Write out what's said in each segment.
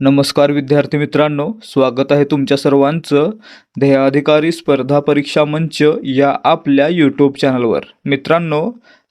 नमस्कार विद्यार्थी मित्रांनो स्वागत आहे तुमच्या सर्वांचं ध्येयाधिकारी स्पर्धा परीक्षा मंच या आपल्या यूट्यूब चॅनलवर मित्रांनो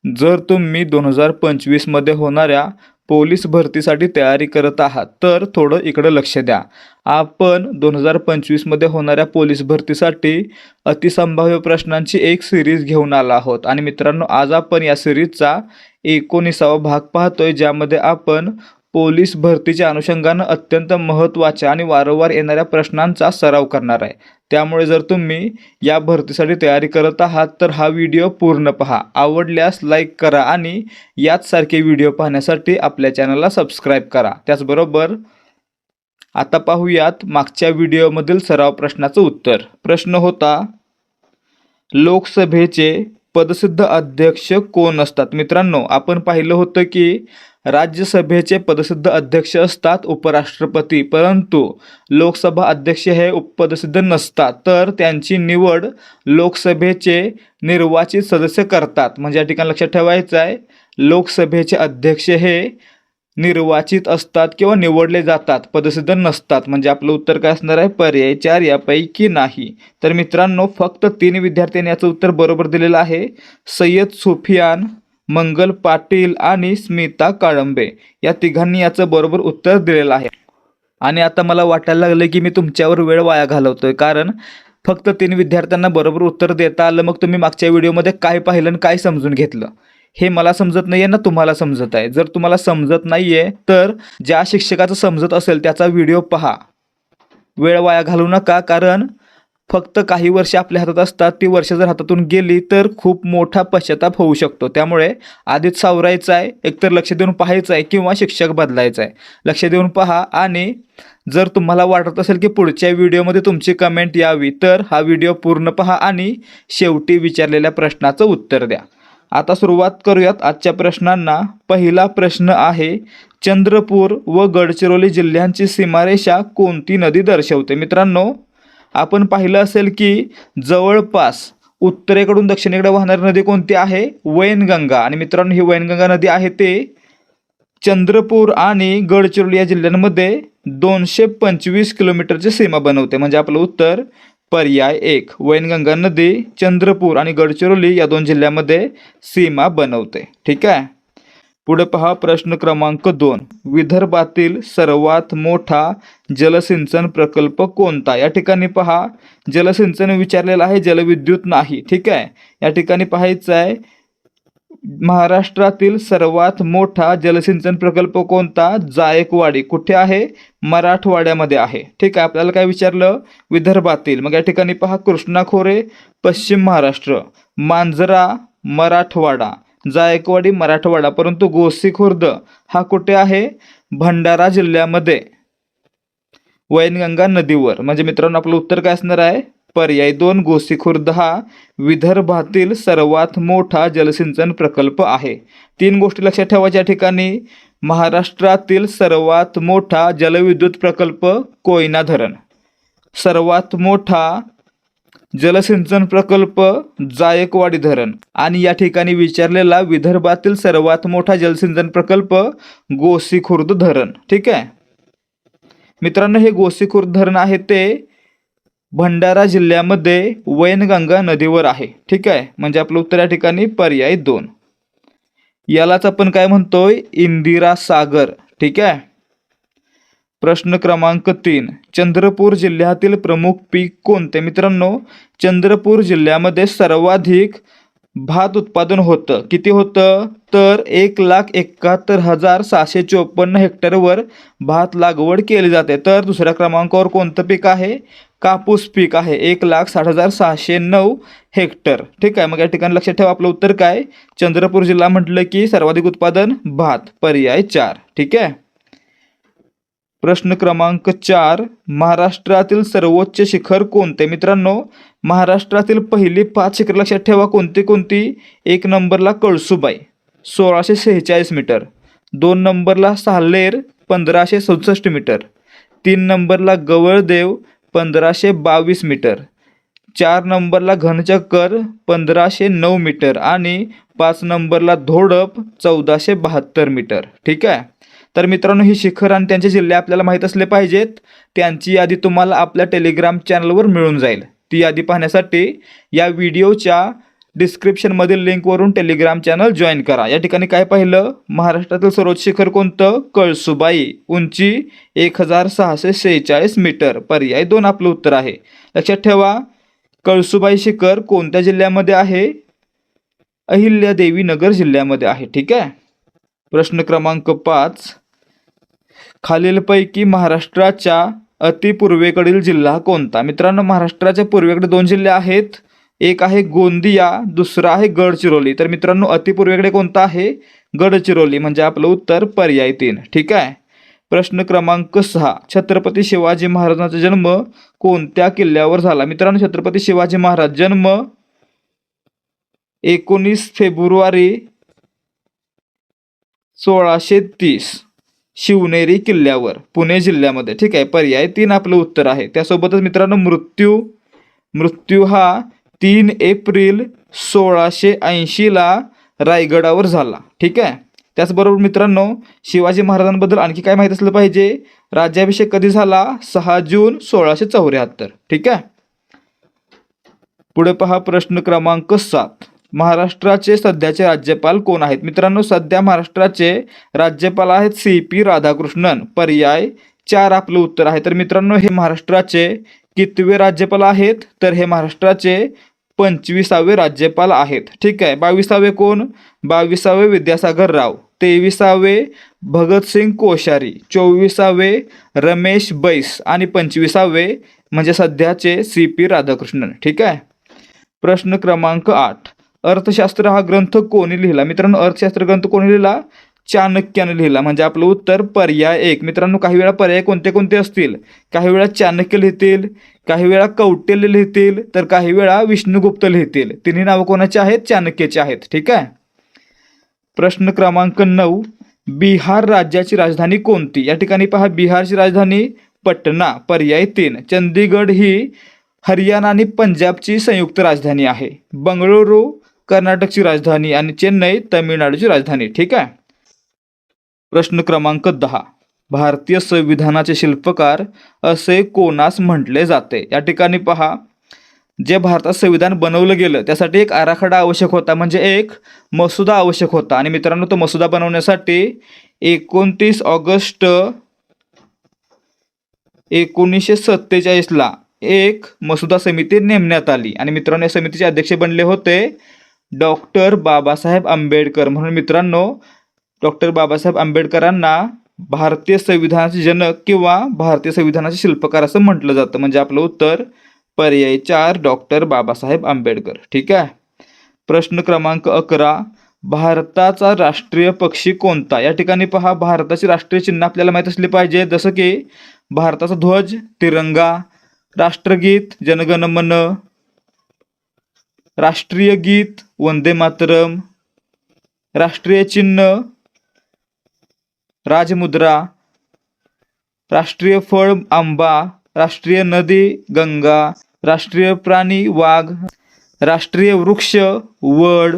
जर तुम्ही दोन हजार पंचवीसमध्ये होणाऱ्या पोलीस भरतीसाठी तयारी करत आहात तर थोडं इकडं लक्ष द्या. आपण दोन हजार पंचवीसमध्ये होणाऱ्या पोलीस भरतीसाठी अतिसंभाव्य प्रश्नांची एक सिरीज घेऊन आला आहोत. आणि मित्रांनो आज आपण या सिरीजचा एकोणीसावा भाग पाहतोय ज्यामध्ये आपण पोलीस भरतीच्या अनुषंगानं अत्यंत महत्त्वाच्या आणि वारंवार येणाऱ्या प्रश्नांचा सराव करणार आहे. त्यामुळे जर तुम्ही या भरतीसाठी तयारी करत आहात तर हा व्हिडिओ पूर्ण पहा. आवडल्यास लाईक करा आणि याचसारखे व्हिडिओ पाहण्यासाठी आपल्या चॅनलला सबस्क्राईब करा. त्याचबरोबर आता पाहूयात मागच्या व्हिडिओमधील सराव प्रश्नाचं उत्तर. प्रश्न होता लोकसभेचे पदसिद्ध अध्यक्ष कोण असतात? मित्रांनो आपण पाहिलं होतं की राज्यसभेचे पदसिद्ध अध्यक्ष असतात उपराष्ट्रपती परंतु लोकसभा अध्यक्ष हे पदसिद्ध नसतात. तर त्यांची निवड लोकसभेचे निर्वाचित सदस्य करतात. म्हणजे या ठिकाणी लक्षात ठेवायचं आहे लोकसभेचे अध्यक्ष हे निर्वाचित असतात किंवा निवडले जातात पदसिद्ध नसतात. म्हणजे आपलं उत्तर काय असणार आहे? पर्याय चार यापैकी नाही. तर मित्रांनो फक्त तीन विद्यार्थ्यांनी याचं उत्तर बरोबर दिलेलं आहे. सय्यद सुफियान मंगल पाटील आणि स्मिता काळंबे या तिघांनी याचं बरोबर उत्तर दिलेलं आहे. आणि आता मला वाटायला लागलं की मी तुमच्यावर वेळ वाया घालवतोय. कारण फक्त तीन विद्यार्थ्यांना बरोबर उत्तर देता आलं मग तुम्ही मागच्या व्हिडिओमध्ये काय पाहिलं आणि काय समजून घेतलं? हे मला समजत नाही आहे ना तुम्हाला समजत आहे. जर तुम्हाला समजत नाही आहे तर ज्या शिक्षकाचं समजत असेल त्याचा व्हिडिओ पहा. वेळ वाया घालू नका कारण फक्त काही वर्ष आपल्या हातात असतात. ती वर्ष जर हातातून गेली तर खूप मोठा पश्चाताप होऊ शकतो. त्यामुळे आधीच सावरायचं आहे एकतर लक्ष देऊन पाहायचं आहे किंवा शिक्षक बदलायचं आहे लक्ष देऊन पहा आणि जर तुम्हाला वाटत असेल की पुढच्या व्हिडिओमध्ये तुमची कमेंट यावी तर हा व्हिडिओ पूर्ण पहा आणि शेवटी विचारलेल्या प्रश्नाचं उत्तर द्या. आता सुरुवात करूयात आजच्या प्रश्नांना. पहिला प्रश्न आहे चंद्रपूर व गडचिरोली जिल्ह्यांची सीमारेषा कोणती नदी दर्शवते? मित्रांनो आपण पाहिलं असेल की जवळपास उत्तरेकडून दक्षिणेकडे वाहणारी नदी कोणती आहे? वैनगंगा. आणि मित्रांनो ही वैनगंगा नदी आहे ते चंद्रपूर आणि गडचिरोली या जिल्ह्यांमध्ये दोनशे पंचवीस किलोमीटरची सीमा बनवते. म्हणजे आपलं उत्तर पर्याय एक. वैनगंगा नदी चंद्रपूर आणि गडचिरोली या दोन जिल्ह्यामध्ये सीमा बनवते. ठीक आहे? पुढे पहा प्रश्न क्रमांक दोन. विदर्भातील सर्वात मोठा जलसिंचन प्रकल्प कोणता? या ठिकाणी पहा. जलसिंचन विचारलेलं आहे जलविद्युत नाही. ठीक आहे? या ठिकाणी पाहायचं आहे महाराष्ट्रातील सर्वात मोठा जलसिंचन प्रकल्प कोणता? जायकवाडी. कुठे आहे? मराठवाड्यामध्ये आहे. ठीक आहे? आपल्याला काय विचारलं? विदर्भातील. मग या ठिकाणी पहा कृष्णा खोरे पश्चिम महाराष्ट्र मांजरा मराठवाडा. जायकवाडी मराठवाडा परंतु गोसी खुर्द हा कुठे आहे? भंडारा जिल्ह्यामध्ये. वैनगंगा नदीवर. म्हणजे मित्रांनो आपलं उत्तर काय असणार आहे? पर्याय दोन गोसीखुर्द हा विदर्भातील सर्वात मोठा जलसिंचन प्रकल्प आहे. तीन गोष्टी लक्षात ठेवायच्या ठिकाणी महाराष्ट्रातील सर्वात मोठा जलविद्युत प्रकल्प कोयना धरण. सर्वात मोठा जलसिंचन प्रकल्प जायकवाडी धरण आणि या ठिकाणी विचारलेला विदर्भातील सर्वात मोठा जलसिंचन प्रकल्प गोसीखुर्द धरण. ठीक आहे? मित्रांनो हे गोसीखुर्द धरण आहे ते भंडारा जिल्ह्यामध्ये वैनगंगा नदीवर आहे. ठीक आहे? म्हणजे आपलं उत्तर या ठिकाणी पर्याय दोन. यालाच आपण काय म्हणतोय? इंदिरा सागर. ठीक आहे? प्रश्न क्रमांक तीन. चंद्रपूर जिल्ह्यातील प्रमुख पीक कोणते? मित्रांनो चंद्रपूर जिल्ह्यामध्ये सर्वाधिक भात उत्पादन होतं. किती होतं? तर एक लाख एकाहत्तर हजार सहाशे चोपन्न हेक्टरवर भात लागवड केली जाते. तर दुसऱ्या क्रमांकावर कोणतं पीक आहे? कापूस पीक आहे. एक लाख साठ हजार सहाशे नऊ हेक्टर. ठीक आहे मग या ठिकाणी लक्षात ठेवा आपलं उत्तर काय? चंद्रपूर जिल्हा म्हटलं की सर्वाधिक उत्पादन भात पर्याय चार. ठीक आहे? प्रश्न क्रमांक चार महाराष्ट्रातील सर्वोच्च शिखर कोणते? मित्रांनो महाराष्ट्रातील पहिली पाच शिखर लक्षात ठेवा. कोणती कोणती? एक नंबरला कळसुबाई सोळाशे सेहेचाळीस मीटर. दोन नंबरला साल्लेर पंधराशे सदुसष्ट मीटर. तीन नंबरला गवळदेव पंधराशे बावीस मीटर. चार नंबरला घनचक्कर पंधराशे नऊ मीटर. आणि पाच नंबरला धोडप चौदाशे बहात्तर मीटर. ठीक आहे? तर मित्रांनो ही शिखर आणि त्यांचे जिल्हे आपल्याला माहीत असले पाहिजेत. त्यांची यादी तुम्हाला आपल्या टेलिग्राम चॅनलवर मिळून जाईल. ती यादी पाहण्यासाठी या व्हिडिओच्या डिस्क्रिप्शनमधील लिंकवरून टेलिग्राम चॅनल जॉईन करा. या ठिकाणी काय पाहिलं? महाराष्ट्रातील सर्वोच्च शिखर कोणतं? कळसुबाई. उंची एक हजार सहाशे शेहेचाळीस मीटर. पर्याय दोन आपलं उत्तर आहे. लक्षात ठेवा कळसुबाई शिखर कोणत्या जिल्ह्यामध्ये आहे? अहिल्यादेवी नगर जिल्ह्यामध्ये आहे. ठीक आहे? प्रश्न क्रमांक पाच. खालीलपैकी महाराष्ट्राच्या अतिपूर्वेकडील जिल्हा कोणता? मित्रांनो महाराष्ट्राच्या पूर्वेकडे दोन जिल्हे आहेत. एक आहे गोंदिया दुसरा आहे गडचिरोली. तर मित्रांनो अतिपूर्वेकडे कोणता आहे? गडचिरोली म्हणजे आपलं उत्तर पर्याय तीन. ठीक आहे? प्रश्न क्रमांक सहा. छत्रपती शिवाजी महाराजांचा जन्म कोणत्या किल्ल्यावर झाला? मित्रांनो छत्रपती शिवाजी महाराज जन्म एकोणीस फेब्रुवारी सोळाशे तीस. शिवनेरी किल्ल्यावर पुणे जिल्ह्यामध्ये. ठीक आहे पर्याय तीन आपलं उत्तर आहे. त्यासोबतच मित्रांनो मृत्यू मृत्यू हा तीन एप्रिल सोळाशे ऐंशीला रायगडावर झाला. ठीक आहे? त्याचबरोबर मित्रांनो शिवाजी महाराजांबद्दल आणखी काय माहीत असलं पाहिजे? राज्याभिषेक कधी झाला? सहा जून सोळाशे चौऱ्याहत्तर. ठीक आहे? पुढे पहा प्रश्न क्रमांक सात. महाराष्ट्राचे सध्याचे राज्यपाल कोण आहेत? मित्रांनो सध्या महाराष्ट्राचे राज्यपाल आहेत सी पी राधाकृष्णन. पर्याय चार आपलं उत्तर आहे. तर मित्रांनो हे महाराष्ट्राचे कितवे राज्यपाल आहेत? तर हे महाराष्ट्राचे पंचवीसावे राज्यपाल आहेत. ठीक आहे बावीसावे कोण? बावीसावे विद्यासागर राव. तेविसावे भगतसिंग कोश्यारी. चोवीसावे रमेश बैस. आणि पंचवीसावे म्हणजे सध्याचे सी पी राधाकृष्णन. ठीक आहे? प्रश्न क्रमांक आठ. अर्थशास्त्र हा ग्रंथ कोणी लिहिला? मित्रांनो अर्थशास्त्र ग्रंथ कोणी लिहिला? चाणक्याने लिहिला. म्हणजे आपलं उत्तर पर्याय एक. मित्रांनो काही वेळा पर्याय कोणते कोणते असतील? काही वेळा चाणक्य लिहितील काही वेळा कौटिल्य लिहितील तर काही वेळा विष्णुगुप्त लिहितील. तिन्ही नावं कोणाची आहेत? चाणक्याची आहेत. ठीक आहे? प्रश्न क्रमांक नऊ. बिहार राज्याची राजधानी कोणती? या ठिकाणी पहा बिहारची राजधानी पटना. पर्याय तीन. चंदीगड ही हरियाणा आणि पंजाबची संयुक्त राजधानी आहे. बंगळुरू कर्नाटकची राजधानी आणि चेन्नई तमिळनाडूची राजधानी ठीक आहे? प्रश्न क्रमांक दहा. भारतीय संविधानाचे शिल्पकार असे कोणास म्हटले जाते? या ठिकाणी पहा. जे भारतात संविधान बनवलं गेलं त्यासाठी एक आराखडा आवश्यक होता म्हणजे एक मसुदा आवश्यक होता. आणि मित्रांनो तो मसुदा बनवण्यासाठी एकोणतीस ऑगस्ट एकोणीसशे सत्तेचाळीसला एक मसुदा समिती नेमण्यात आली. आणि मित्रांनो या समितीचे अध्यक्ष बनले होते डॉक्टर बाबासाहेब आंबेडकर. म्हणून मित्रांनो डॉक्टर बाबासाहेब आंबेडकरांना भारतीय संविधानाचे जनक किंवा भारतीय संविधानाचे शिल्पकार असं म्हटलं जातं. म्हणजे आपलं उत्तर पर्याय चार डॉक्टर बाबासाहेब आंबेडकर. ठीक आहे? प्रश्न क्रमांक अकरा भारताचा राष्ट्रीय पक्षी कोणता? या ठिकाणी पहा भारताचे राष्ट्रीय चिन्ह आपल्याला माहीत असले पाहिजे. जसं की भारताचा ध्वज तिरंगा राष्ट्रगीत जनगण मन राष्ट्रीय गीत वंदे मातरम राष्ट्रीय चिन्ह राजमुद्रा राष्ट्रीय फळ आंबा राष्ट्रीय नदी गंगा राष्ट्रीय प्राणी वाघ राष्ट्रीय वृक्ष वड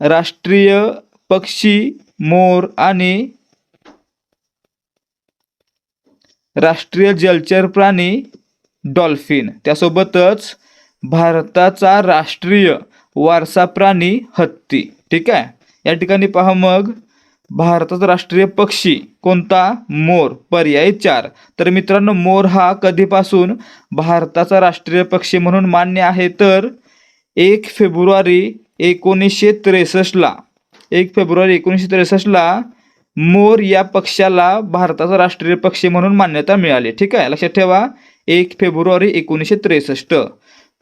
राष्ट्रीय पक्षी मोर आणि राष्ट्रीय जलचर प्राणी डॉल्फिन. त्यासोबतच भारताचा राष्ट्रीय वारसा प्राणी हत्ती. ठीक आहे? या ठिकाणी पहा मग. भारताचा राष्ट्रीय पक्षी कोणता? मोर. पर्याय चार. तर मित्रांनो मोर हा कधीपासून भारताचा राष्ट्रीय पक्षी म्हणून मान्य आहे? तर एक फेब्रुवारी एकोणीसशे त्रेसष्टला एक फेब्रुवारी एकोणीसशे त्रेसष्टला मोर या पक्षाला भारताचा राष्ट्रीय पक्षी म्हणून मान्यता मिळाली. ठीक आहे? लक्षात ठेवा. एक फेब्रुवारी एकोणीसशे त्रेसष्ट.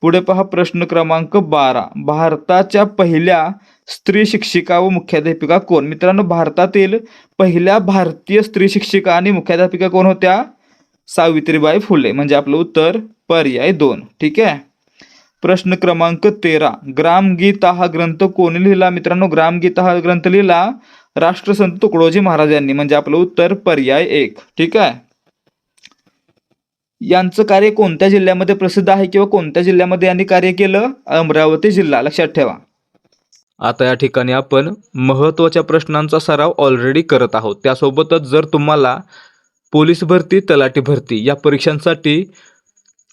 पुढे पहा प्रश्न क्रमांक बारा. भारताच्या पहिल्या स्त्री शिक्षिका व मुख्याध्यापिका कोण? मित्रांनो भारतातील पहिल्या भारतीय स्त्री शिक्षिका आणि मुख्याध्यापिका कोण होत्या? सावित्रीबाई फुले. म्हणजे आपलं उत्तर पर्याय दोन. ठीक आहे? प्रश्न क्रमांक तेरा. ग्रामगीता हा ग्रंथ कोणी लिहिला? मित्रांनो ग्रामगीता हा ग्रंथ लिहिला राष्ट्रसंत तुकडोजी महाराज यांनी म्हणजे आपलं उत्तर पर्याय एक. ठीक आहे? यांचं कार्य कोणत्या जिल्ह्यामध्ये प्रसिद्ध आहे किंवा कोणत्या जिल्ह्यामध्ये यांनी कार्य केलं? अमरावती जिल्हा. लक्षात ठेवा. आता या ठिकाणी आपण महत्त्वाच्या प्रश्नांचा सराव ऑलरेडी करत आहोत. त्यासोबतच जर तुम्हाला पोलीस भरती तलाठी भरती या परीक्षांसाठी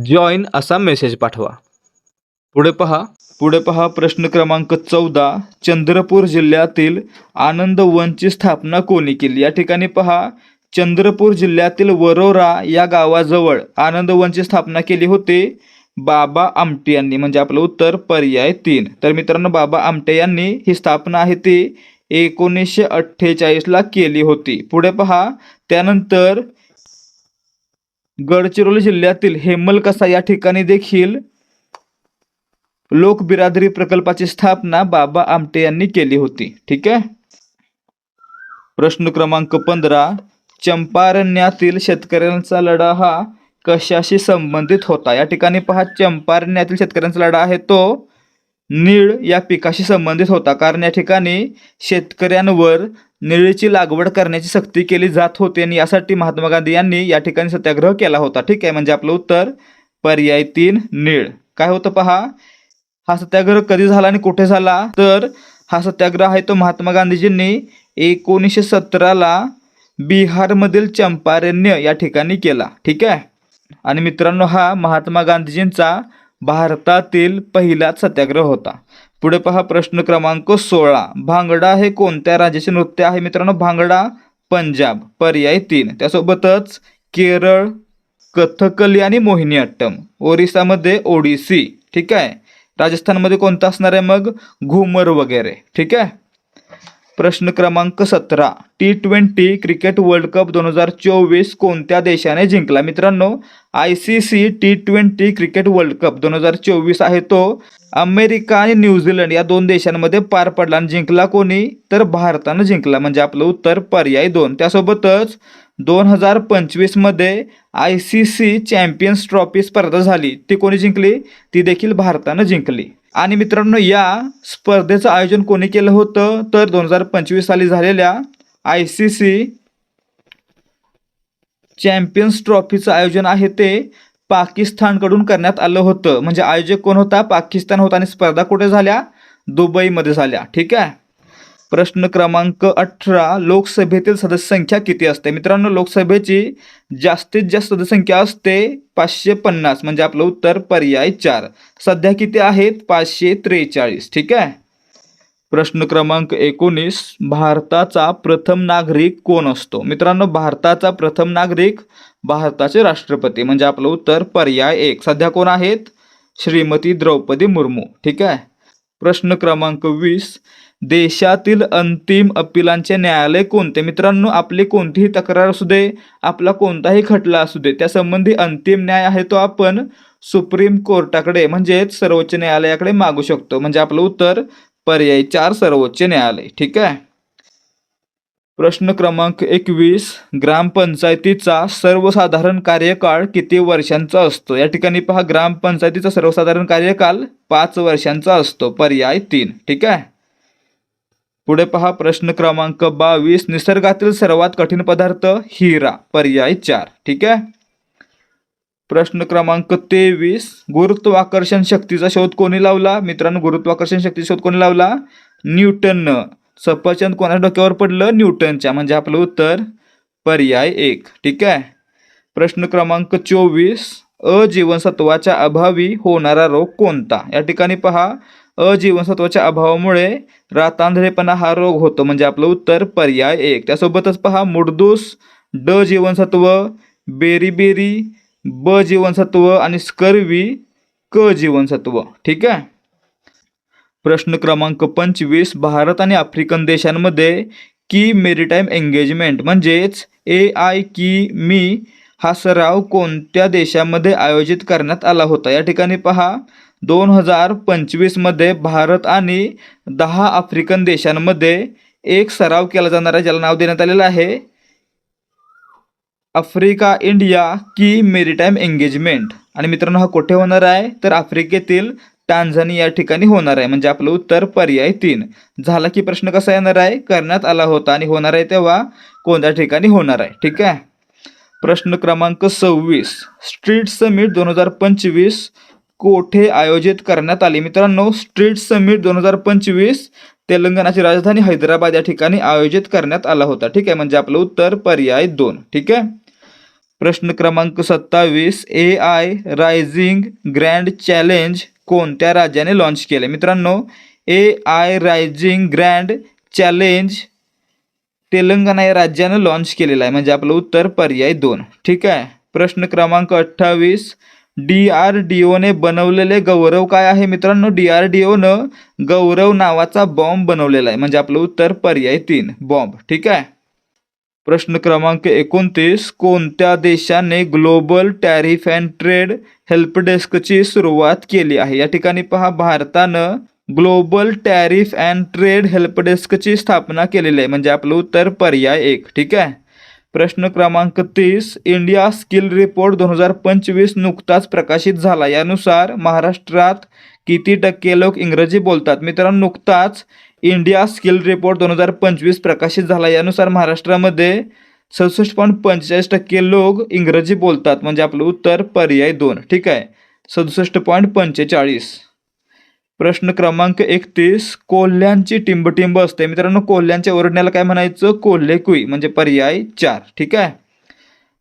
जॉईन असा मेसेज पाठवा. पुढे पहा. पुढे पहा प्रश्न क्रमांक चौदा. चंद्रपूर जिल्ह्यातील आनंदवनची स्थापना कोणी केली? या ठिकाणी पहा. चंद्रपूर जिल्ह्यातील वरोरा या गावाजवळ आनंदवनची स्थापना केली होती. बाबा आमटे यांनी. म्हणजे आपलं उत्तर पर्याय तीन. तर मित्रांनो बाबा आमटे यांनी ही स्थापना आहे ती एकोणीसशे अठ्ठेचाळीसला केली होती. पुढे पहा. त्यानंतर गडचिरोली जिल्ह्यातील हेमलकसा या ठिकाणी देखील लोक बिरादरी प्रकल्पाची स्थापना बाबा आमटे यांनी केली होती. ठीक आहे? प्रश्न क्रमांक पंधरा. चंपारण्यातील शेतकऱ्यांचा लढा हा कशाशी संबंधित होता? या ठिकाणी पहा चंपारण्यातील शेतकऱ्यांचा लढा आहे तो नीळ या पिकाशी संबंधित होता. कारण या ठिकाणी शेतकऱ्यांवर निळीची लागवड करण्याची सक्ती केली जात होती आणि यासाठी महात्मा गांधी यांनी या ठिकाणी सत्याग्रह केला होता. ठीक आहे म्हणजे आपलं उत्तर पर्याय तीन नीळ. काय होतं पहा हा सत्याग्रह कधी झाला आणि कुठे झाला? तर हा सत्याग्रह आहे तो महात्मा गांधीजींनी एकोणीसशे सतराला बिहारमधील चंपारण्य या ठिकाणी केला. ठीक आहे? आणि मित्रांनो हा महात्मा गांधीजींचा भारतातील पहिलाच सत्याग्रह होता. पुढे पहा प्रश्न क्रमांक सोळा. भांगडा हे कोणत्या राज्याचे नृत्य आहे? मित्रांनो भांगडा पंजाब. पर्याय तीन. त्यासोबतच केरळ कथकली आणि मोहिनीअट्टम ओरिसामध्ये ओडिसी. ठीक आहे? राजस्थानमध्ये कोणतं असणार आहे मग? घुमर वगैरे. ठीक आहे? प्रश्न क्रमांक सतरा. T twenty cricket world cup दोन हजार चोवीस कोणत्या देशाने जिंकला? मित्रांनो I C C T twenty cricket world cup दोन हजार चोवीस आहे तो. अमेरिका आणि न्यूझीलंड या दोन देशांमध्ये पार पडला आणि जिंकला कोणी? तर भारतानं जिंकला. म्हणजे आपलं उत्तर पर्याय दोन. त्यासोबतच दोन हजार पंचवीसमध्ये I C C champions trophy स्पर्धा झाली. ती कोणी जिंकली? ती देखील भारतानं जिंकली. आणि मित्रांनो या स्पर्धेचं आयोजन कोणी केलं होतं? तर दोन हजार पंचवीस साली झालेल्या आय सी सी चॅम्पियन्स ट्रॉफीचं आयोजन आहे ते पाकिस्तानकडून करण्यात आलं होतं. म्हणजे आयोजक कोण होता? पाकिस्तान होता आणि स्पर्धा कुठे झाल्या? दुबईमध्ये झाल्या. ठीक आहे? प्रश्न क्रमांक अठरा लोकसभेतील सदस्यसंख्या किती असते? मित्रांनो लोकसभेची जास्तीत जास्त सदस्यसंख्या असते पाचशे पन्नास म्हणजे आपलं उत्तर पर्याय चार. सध्या किती आहेत? पाचशे त्रेचाळीस ठीक आहे? प्रश्न क्रमांक एकोणीस भारताचा प्रथम नागरिक कोण असतो? मित्रांनो भारताचा प्रथम नागरिक भारताचे राष्ट्रपती म्हणजे आपलं उत्तर पर्याय एक. सध्या कोण आहेत? श्रीमती द्रौपदी मुर्मू ठीक आहे? प्रश्न क्रमांक वीस देशातील अंतिम अपिलांचे न्यायालय कोणते? मित्रांनो आपली कोणतीही तक्रार असू दे आपला कोणताही खटला असू दे त्यासंबंधी अंतिम न्याय आहे तो आपण सुप्रीम कोर्टाकडे म्हणजेच सर्वोच्च न्यायालयाकडे मागू शकतो. म्हणजे आपलं उत्तर पर्याय चार सर्वोच्च न्यायालय. ठीक आहे? प्रश्न क्रमांक एकवीस ग्रामपंचायतीचा सर्वसाधारण कार्यकाळ किती वर्षांचा असतो? या ठिकाणी पहा ग्रामपंचायतीचा सर्वसाधारण कार्यकाल पाच वर्षांचा असतो पर्याय तीन. ठीक आहे? पुढे पहा प्रश्न क्रमांक बावीस. निसर्गातील सर्वात कठीण पदार्थ हिरा. पर्याय चार. ठीक आहे? प्रश्न क्रमांक तेवीस. गुरुत्वाकर्षण शक्तीचा शोध कोणी लावला? मित्रांनो गुरुत्वाकर्षण शक्तीचा शोध कोणी लावला? न्यूटननं. सफरचंद कोणाच्या डोक्यावर पडलं? न्यूटनच्या. म्हणजे आपलं उत्तर पर्याय एक. ठीक आहे? प्रश्न क्रमांक चोवीस. अ जीवनसत्वाच्या अभावी होणारा रोग कोणता? या ठिकाणी पहा. अजीवनसत्वाच्या अभावामुळे रातांधळेपणा हा रोग होतो. म्हणजे आपलं उत्तर पर्याय एक. त्यासोबतच पहा मुडदूस ड जीवनसत्व बेरीबेरी ब जीवनसत्व आणि स्कर्वी क जीवनसत्व. ठीक आहे? प्रश्न क्रमांक पंचवीस. भारत आणि आफ्रिकन देशांमध्ये की मेरीटाईम एंगेजमेंट? म्हणजेच ए आय की मी हा सराव कोणत्या देशामध्ये आयोजित करण्यात आला होता? या ठिकाणी पहा दोन हजार पंचवीसमध्ये भारत आणि दहा आफ्रिकन देशांमध्ये एक सराव केला जाणार आहे ज्याला नाव देण्यात आलेलं आहे Africa India key maritime engagement. आणि मित्रांनो हा कुठे होणार आहे? तर आफ्रिकेतील टांझानी या ठिकाणी होणार आहे. म्हणजे आपलं उत्तर पर्याय तीन. झाला की प्रश्न कसा येणार आहे? करण्यात आला होता आणि होणार आहे तेव्हा कोणत्या ठिकाणी होणार आहे? ठीक आहे? प्रश्न क्रमांक सव्वीस. स्ट्रीट समिट दोन हजार पंचवीस कोठे आयोजित करण्यात आली? मित्रांनो स्ट्रीट समिट दोन हजार पंचवीस तेलंगणाची राजधानी हैदराबाद या ठिकाणी आयोजित करण्यात आला होता. ठीक आहे म्हणजे आपलं उत्तर पर्याय दोन. ठीक आहे? प्रश्न क्रमांक सत्तावीस A I rising grand challenge कोणत्या राज्याने लॉन्च केले? मित्रांनो A I rising grand challenge Telangana या राज्यानं लॉन्च केलेला आहे. म्हणजे आपलं उत्तर पर्याय दोन. ठीक आहे? प्रश्न क्रमांक अठ्ठावीस डी आर डी ओने बनवलेले गौरव काय आहे मित्रांनो? डी आर डी ओनं गौरव नावाचा बॉम्ब बनवलेला आहे. म्हणजे आपलं उत्तर पर्याय तीन बॉम्ब ठीक आहे? प्रश्न क्रमांक एकोणतीस कोणत्या देशाने global tariff and trade help डेस्कची सुरुवात केली आहे? या ठिकाणी पहा भारतानं global tariff and trade help डेस्कची स्थापना केलेली आहे. म्हणजे आपलं उत्तर पर्याय एक. ठीक आहे? प्रश्न क्रमांक तीस इंडिया स्किल रिपोर्ट दोन हजार पंचवीस नुकताच प्रकाशित झाला. यानुसार महाराष्ट्रात किती टक्के लोक इंग्रजी बोलतात? मित्रांनो नुकताच इंडिया स्किल रिपोर्ट दोन हजार पंचवीस प्रकाशित झाला. यानुसार महाराष्ट्रामध्ये सदुसष्ट पॉईंट पंचेचाळीस टक्के लोक इंग्रजी बोलतात. म्हणजे आपलं उत्तर पर्याय दोन. ठीक आहे? सदुसष्ट पॉईंट पंचेचाळीस. प्रश्न क्रमांक एकतीस कोल्ह्यांची टिंबटिंब असते. मित्रांनो कोल्ह्यांच्या ओरडण्याला काय म्हणायचं? कोल्हेकुई म्हणजे पर्याय चार. ठीक आहे?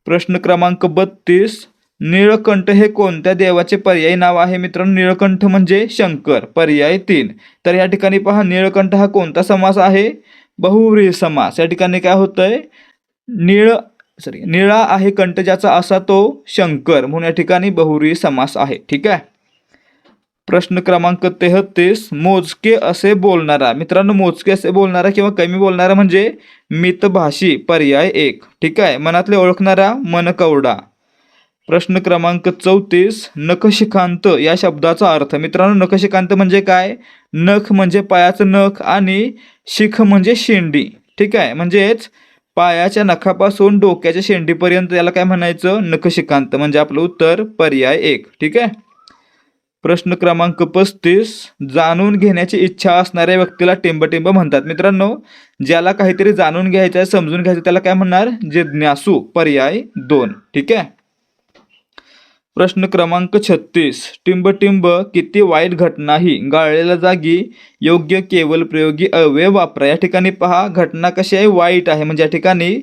प्रश्न क्रमांक बत्तीस निळकंठ हे कोणत्या देवाचे पर्यायी नाव आहे? मित्रांनो निळकंठ म्हणजे शंकर पर्याय तीन. तर या ठिकाणी पहा निळकंठ हा कोणता समास आहे? बहुव्रीही समास. या ठिकाणी काय होतंय? निळ सॉरी निळा आहे कंठ ज्याचा असा तो शंकर. म्हणून या ठिकाणी बहुव्रीही समास आहे. ठीक आहे? प्रश्न क्रमांक तेहतीस मोजके असे बोलणारा. मित्रांनो मोजके असे बोलणारा किंवा कमी बोलणारा म्हणजे मितभाषी पर्याय एक. ठीक आहे? मनातले ओळखणारा मनकवडा. प्रश्न क्रमांक चौतीस नखशिखांत या शब्दाचा अर्थ. मित्रांनो नखशिखांत म्हणजे काय? नख म्हणजे पायाचं नख आणि शिख म्हणजे शेंडी. ठीक आहे? म्हणजेच पायाच्या नखापासून डोक्याच्या शेंडीपर्यंत याला काय म्हणायचं? नखशिखांत. म्हणजे आपलं उत्तर पर्याय एक. ठीक आहे? प्रश्न क्रमांक पस्तीस जाणून घेण्याची इच्छा असणाऱ्या व्यक्तीला टिंबटिंब म्हणतात. मित्रांनो ज्याला काहीतरी जाणून घ्यायचं आहे समजून घ्यायचं त्याला काय म्हणणार? जिज्ञासू पर्याय दोन. ठीक आहे? प्रश्न क्रमांक छत्तीस. टिंबटिंब किती वाईट घटनाही गाळलेल्या जागी योग्य केवल प्रयोगी अवयव वापरा. या ठिकाणी पहा घटना कशी आहे? वाईट आहे. म्हणजे या ठिकाणी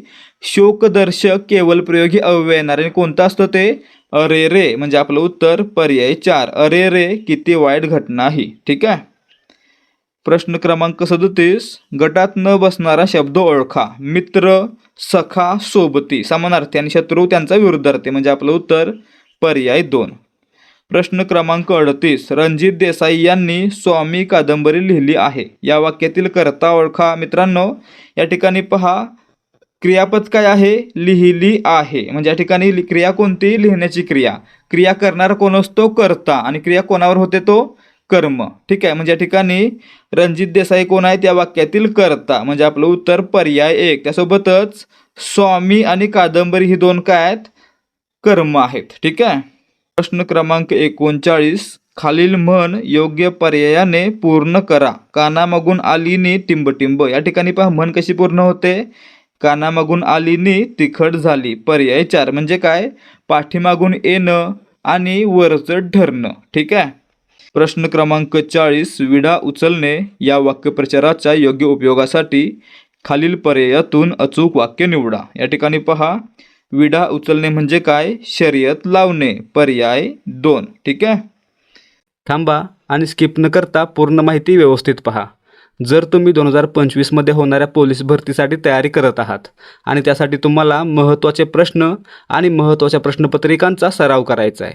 शोकदर्शक केवल प्रयोगी अवय येणार. आणि कोणतं असतं ते? अरे रे. म्हणजे आपलं उत्तर पर्याय चार. अरे रे किती वाईट घटना ही. ठीक आहे? प्रश्न क्रमांक सदतीस. गटात न बसणारा शब्द ओळखा. मित्र सखा सोबती. समानार्थी आणि शत्रू त्यांचा विरुद्धार्थी. म्हणजे आपलं उत्तर पर्याय दोन. प्रश्न क्रमांक अडतीस. रणजित देसाई यांनी स्वामी कादंबरी लिहिली आहे. या वाक्यातील कर्ता ओळखा. मित्रांनो या ठिकाणी पहा क्रियापद काय आहे? लिहिली आहे. म्हणजे या ठिकाणी क्रिया कोणती? लिहिण्याची क्रिया. क्रिया करणारा कोण असतो? कर्ता. आणि क्रिया कोणावर होते तो? कर्म. ठीक आहे? म्हणजे या ठिकाणी रणजित देसाई कोण आहे त्या वाक्यातील कर्ता. म्हणजे आपलं उत्तर पर्याय एक. त्यासोबतच स्वामी आणि कादंबरी ही दोन काय आहेत? कर्म आहेत. ठीक आहे? प्रश्न क्रमांक एकोणचाळीस. खालील म्हण योग्य पर्यायाने पूर्ण करा. कानामागून आलीनी टिंबटिंब. या ठिकाणी पहा म्हण कशी पूर्ण होते? कानामागून आलीनी तिखट झाली. पर्याय चार. म्हणजे काय? पाठीमागून येणं आणि वरचढ ठरणं. ठीक आहे? प्रश्न क्रमांक चाळीस. विडा उचलणे या वाक्यप्रचाराच्या योग्य उपयोगासाठी खालील पर्यायातून अचूक वाक्य निवडा. या ठिकाणी पहा विडा उचलणे म्हणजे काय? शर्यत लावणे. पर्याय दोन. ठीक आहे? थांबा आणि स्किप न करता पूर्ण माहिती व्यवस्थित पहा. जर तुम्ही दोन हजार पंचवीसमध्ये होणाऱ्या पोलीस भरतीसाठी तयारी करत आहात आणि त्यासाठी तुम्हाला महत्त्वाचे प्रश्न आणि महत्त्वाच्या प्रश्नपत्रिकांचा सराव करायचा आहे.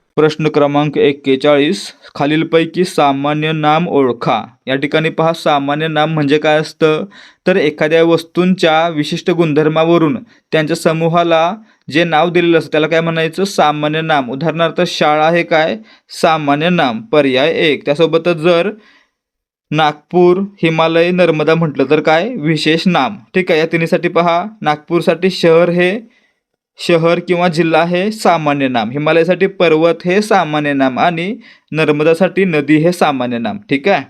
प्रश्न क्रमांक एक्केचाळीस. खालीलपैकी सामान्य नाम ओळखा. या ठिकाणी पहा सामान्य नाम म्हणजे काय असतं? तर एखाद्या वस्तूंच्या विशिष्ट गुणधर्मावरून त्यांच्या समूहाला जे नाव दिलेलं असतं त्याला काय म्हणायचं? सामान्य नाम. उदाहरणार्थ शाळा हे काय? सामान्य नाम. पर्याय एक. त्यासोबतच जर नागपूर हिमालय नर्मदा म्हटलं तर काय? विशेष नाम. ठीक आहे या तिन्हीसाठी पहा. नागपूरसाठी शहर हे शहर किंवा जिल्हा हे सामान्य नाम. हिमालयासाठी पर्वत हे सामान्य नाम आणि नर्मदासाठी नदी हे सामान्य नाम. ठीक आहे?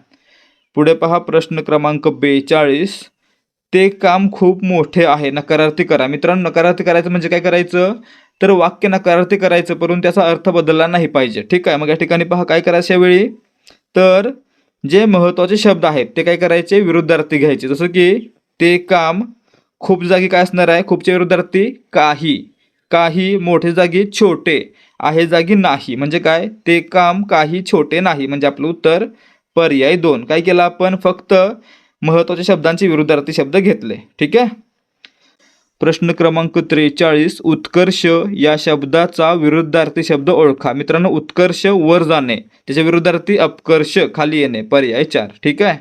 पुढे पहा प्रश्न क्रमांक बेचाळीस. ते काम खूप मोठे आहे. नकारार्थी करा. मित्रांनो नकारार्थी करायचं म्हणजे काय करायचं? तर वाक्य नकारार्थी करायचं परंतु त्याचा अर्थ बदलला नाही पाहिजे. ठीक आहे? मग या ठिकाणी पहा काय करायच्या वेळी तर जे महत्त्वाचे शब्द आहेत ते काय करायचे? विरुद्धार्थी घ्यायचे. जसं की ते काम खूप जागी काय असणार आहे? खूपचे विरुद्धार्थी काही. काही मोठे जागी छोटे आहे जागी नाही. म्हणजे काय? ते काम काही छोटे नाही. म्हणजे आपलं उत्तर पर्याय दोन. काय केलं आपण? फक्त महत्त्वाच्या शब्दांचे विरुद्धार्थी शब्द घेतले. ठीक आहे? प्रश्न क्रमांक त्रेचाळीस उत्कर्ष या शब्दाचा विरुद्धार्थी शब्द ओळखा. मित्रांनो उत्कर्ष वर जाणे. त्याच्या विरुद्धार्थी अपकर्ष खाली येणे. पर्याय चार. ठीक आहे?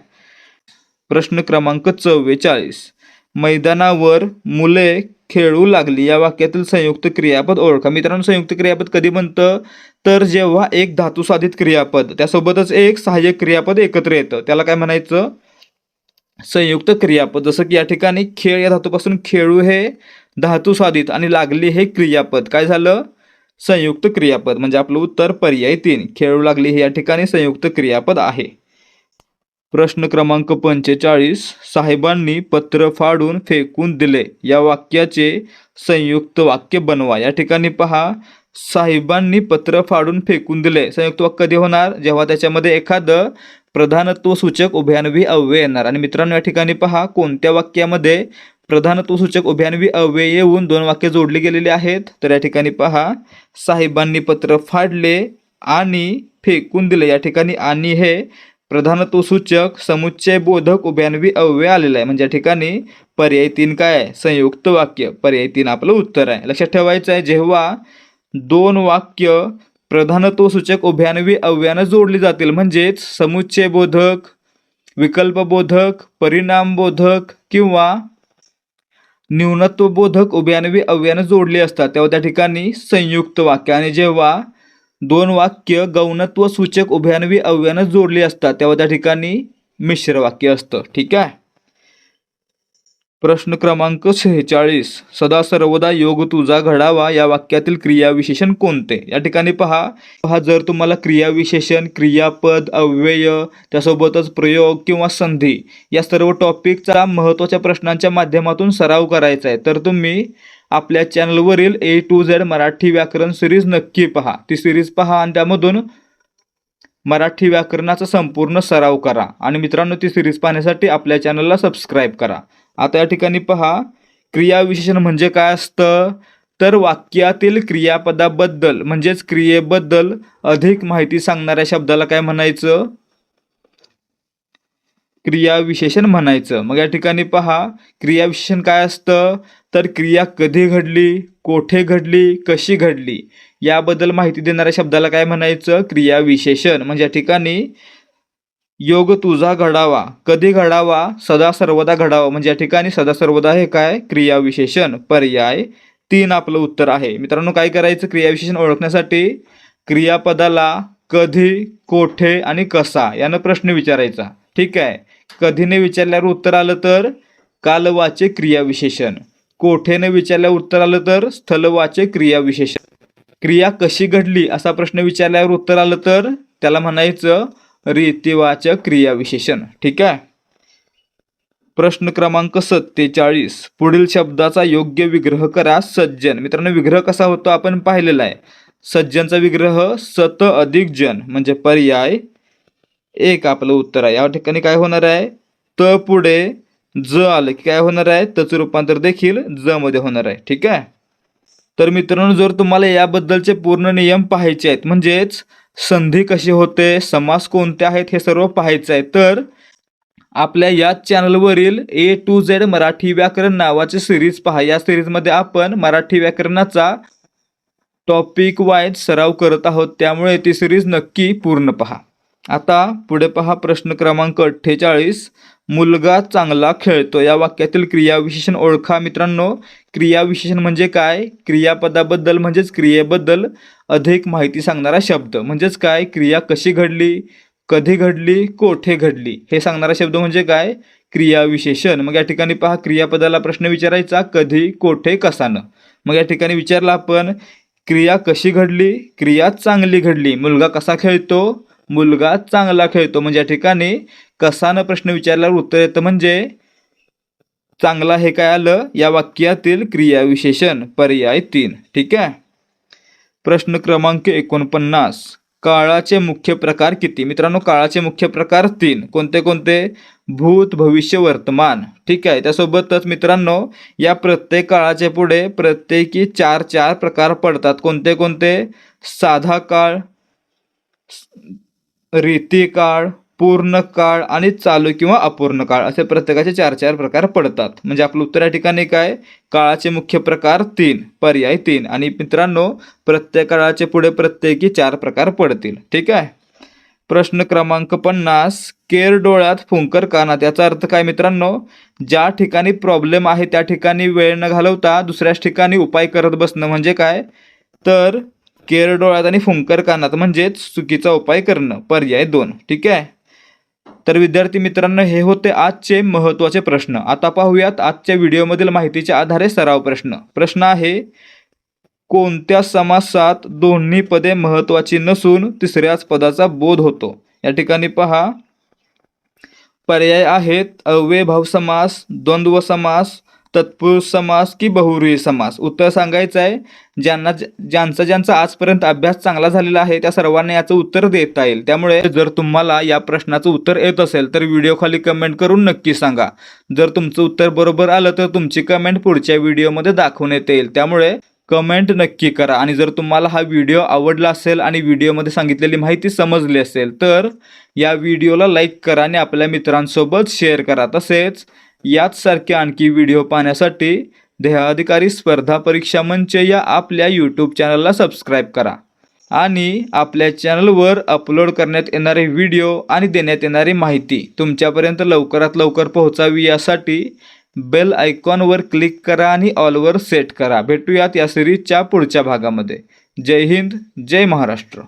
प्रश्न क्रमांक चव्वेचाळीस. मैदानावर मुले खेळू लागली. या वाक्यातील संयुक्त क्रियापद ओळखा. मित्रांनो संयुक्त क्रियापद कधी बनतं? तर जेव्हा एक धातुसाधित क्रियापद त्यासोबतच एक सहाय्यक क्रियापद एकत्र येतं. त्याला काय म्हणायचं? संयुक्त क्रियापद. जसं की या ठिकाणी खेळ या धातूपासून खेळू हे धातुसाधित आणि लागली हे क्रियापद. काय झालं? संयुक्त क्रियापद. म्हणजे आपलं उत्तर पर्याय तीन. खेळू लागली हे या ठिकाणी संयुक्त क्रियापद आहे. प्रश्न क्रमांक पंचेचाळीस. साहेबांनी पत्र फाडून फेकून दिले. या वाक्याचे संयुक्त वाक्य बनवा. या ठिकाणी पहा साहेबांनी पत्र फाडून फेकून दिले. संयुक्त वाक्य कधी होणार? जेव्हा त्याच्यामध्ये एखादं प्रधानत्व सूचक उभयान्वी अव्यय येणार. आणि मित्रांनो या ठिकाणी पहा कोणत्या वाक्यामध्ये प्रधानत्व सूचक अव्यय येऊन दोन वाक्य जोडली गेलेली आहेत? तर या ठिकाणी पहा साहेबांनी पत्र फाडले आणि फेकून दिले. या ठिकाणी आणि हे प्रधानत्व सूचक समुच्चय बोधक उभ्यान्वी अव्यय आलेला आहे. म्हणजे या ठिकाणी पर्याय तीन काय आहे? संयुक्त वाक्य. पर्याय तीन आपलं उत्तर आहे. लक्षात ठेवायचं आहे जेव्हा दोन वाक्य प्रधानत्व सूचक उभ्यान्वी अव्यानं जोडली जातील म्हणजेच समुच्चय बोधक विकल्पबोधक परिणामबोधक किंवा न्यूनत्वबोधक उभ्यान्वी अव्यानं जोडली असतात. तेव्हा त्या ठिकाणी संयुक्त वाक्य. आणि जेव्हा दोन वाक्य गौणत्व सूचक उभयान्वी अव्यानं जोडली असतात. तेव्हा त्या ठिकाणी मिश्र वाक्य असतं. ठीक आहे? प्रश्न क्रमांक शेहेचाळीस सदा सर्वदा योग तुझा घडावा या वाक्यातील क्रियाविशेषण कोणते? या ठिकाणी पहा. पहा जर तुम्हाला क्रियाविशेषण क्रियापद अव्यय त्यासोबतच प्रयोग किंवा संधी या सर्व टॉपिकचा महत्त्वाच्या प्रश्नांच्या माध्यमातून सराव करायचा आहे. तर तुम्ही आपल्या चॅनलवरील ए टू झेड मराठी व्याकरण सिरीज नक्की पहा. ती सिरीज पहा आणि त्यामधून मराठी व्याकरणाचा संपूर्ण सराव करा. आणि मित्रांनो ती सिरीज पाहण्यासाठी आपल्या चॅनलला सबस्क्राईब करा. आता या ठिकाणी पहा क्रियाविशेषण म्हणजे काय असतं? तर वाक्यातील क्रियापदाबद्दल म्हणजेच क्रियेबद्दल अधिक माहिती सांगणाऱ्या शब्दाला काय म्हणायचं? क्रियाविशेषण म्हणायचं. मग या ठिकाणी पहा क्रियाविशेषण काय असतं? तर क्रिया कधी घडली कोठे घडली कशी घडली? याबद्दल माहिती देणाऱ्या शब्दाला काय म्हणायचं? क्रियाविशेषण म्हणजे या ठिकाणी योग तुझा घडावा कधी घडावा सदा सर्वदा घडावा. म्हणजे या ठिकाणी सदा सर्वदा हे काय? क्रियाविशेषण पर्याय तीन आपलं उत्तर आहे. मित्रांनो काय करायचं? क्रियाविशेषण ओळखण्यासाठी क्रियापदाला कधी कोठे आणि कसा यानं प्रश्न विचारायचा. ठीक आहे? कधीने विचारल्यावर उत्तर आलं तर कालवाचे क्रियाविशेषण कोठेने विचारल्यावर उत्तर आलं तर? स्थलवाचे क्रियाविशेषण क्रिया कशी घडली? असा प्रश्न विचारल्यावर उत्तर आलं तर? त्याला म्हणायचं रीतिवाचक क्रियाविशेषण ठीक आहे? प्रश्न क्रमांक सत्तेचाळीस. पुढील शब्दाचा योग्य विग्रह करा सज्जन. मित्रांनो विग्रह कसा होतो आपण पाहिलेला आहे. सज्जनचा विग्रह सत अधिक जन म्हणजे पर्याय एक. आपलं उत्तर आहे. या ठिकाणी काय होणार आहे? त पुढे ज आलं की काय होणार आहे? तचं रूपांतर देखील ज मध्ये होणार आहे. ठीक आहे? तर मित्रांनो जर तुम्हाला याबद्दलचे पूर्ण नियम पाहायचे आहेत म्हणजेच संधी कशी होते समास कोणते आहेत हे सर्व पाहायचं आहे तर आपल्या या चॅनलवरील ए टू झेड मराठी व्याकरण नावाचे सिरीज पहा. या सिरीजमध्ये आपण मराठी व्याकरणाचा टॉपिक वाईज सराव करत आहोत. त्यामुळे ती सिरीज नक्की पूर्ण पहा. आता पुढे पहा प्रश्न क्रमांक अठ्ठेचाळीस. मुलगा चांगला खेळतो. या वाक्यातील क्रियाविशेषण ओळखा मित्रांनो. क्रियाविशेषण म्हणजे काय? क्रियापदाबद्दल म्हणजेच क्रियेबद्दल अधिक माहिती सांगणारा शब्द. म्हणजेच काय? क्रिया कशी घडली? कधी घडली? कोठे घडली? हे सांगणारा शब्द म्हणजे काय? क्रियाविशेषण. मग या ठिकाणी पहा क्रियापदाला प्रश्न विचारायचा कधी कोठे कसानं मग या ठिकाणी विचारला आपण क्रिया कशी घडली? क्रिया चांगली घडली. मुलगा कसा खेळतो? मुलगा चांगला खेळतो. म्हणजे या ठिकाणी कसानं प्रश्न विचारल्यावर उत्तर येतं म्हणजे चांगला हे काय आलं? या वाक्यातील क्रियाविशेषण पर्याय तीन. ठीक आहे? प्रश्न क्रमांक एकोणपन्नास. काळाचे मुख्य प्रकार किती? मित्रांनो काळाचे मुख्य प्रकार तीन. कोणते कोणते? भूत भविष्य वर्तमान. ठीक आहे? त्यासोबतच मित्रांनो या प्रत्येक काळाचे पुढे प्रत्येकी चार चार प्रकार पडतात. कोणते कोणते? साधा काळ रीती काळ पूर्ण काळ आणि चालू किंवा अपूर्ण काळ असे प्रत्येकाचे चार चार प्रकार पडतात. म्हणजे आपलं उत्तर या ठिकाणी काय? काळाचे मुख्य प्रकार तीन पर्याय तीन. आणि मित्रांनो प्रत्येक काळाचे पुढे प्रत्येकी चार प्रकार पडतील. ठीक आहे? प्रश्न क्रमांक पन्नास केर डोळ्यात फुंकर कानात याचा अर्थ काय मित्रांनो? ज्या ठिकाणी प्रॉब्लेम आहे त्या ठिकाणी वेळ न घालवता दुसऱ्याच ठिकाणी उपाय करत बसणं म्हणजे काय? तर केर डोळ्यात आणि फुंकर कानात म्हणजेच चुकीचा उपाय करणं पर्याय दोन. ठीक आहे? तर विद्यार्थी मित्रांनो हे होते आजचे महत्त्वाचे प्रश्न. आता पाहूयात आजच्या व्हिडिओमधील माहितीच्या आधारे सराव प्रश्न. प्रश्न आहे कोणत्या समासात दोन्ही पदे महत्त्वाची नसून तिसऱ्याच पदाचा बोध होतो? या ठिकाणी पहा. पर्याय आहेत अव्ययभाव समास द्वंद्व समास तत्पुरुष समास की बहुरूही समास? उत्तर सांगायचं आहे ज्यांना ज्यांचा ज्यांचा आजपर्यंत अभ्यास चांगला झालेला आहे त्या सर्वांना याचं उत्तर देता येईल. त्यामुळे जर तुम्हाला या प्रश्नाचं उत्तर येत असेल तर व्हिडिओ खाली कमेंट करून नक्की सांगा. जर तुमचं उत्तर बरोबर आलं तर तुमची कमेंट पुढच्या व्हिडिओमध्ये दाखवण्यात येईल. त्यामुळे कमेंट नक्की करा. आणि जर तुम्हाला हा व्हिडिओ आवडला असेल आणि व्हिडिओमध्ये सांगितलेली माहिती समजली असेल तर या व्हिडिओला लाईक करा आणि आपल्या मित्रांसोबत शेअर करा. तसेच याच सारखे आणखी व्हिडिओ पाहण्यासाठी देहाधिकारी स्पर्धा परीक्षा मंच या आपल्या यूट्यूब चॅनलला सबस्क्राईब करा. आणि आपल्या चॅनलवर अपलोड करण्यात येणारे व्हिडिओ आणि देण्यात येणारी माहिती तुमच्यापर्यंत लवकरात लवकर पोहोचावी यासाठी बेल आयकॉनवर क्लिक करा आणि ऑलवर सेट करा. भेटूयात या सिरीजच्या पुढच्या भागामध्ये. जय हिंद जय महाराष्ट्र.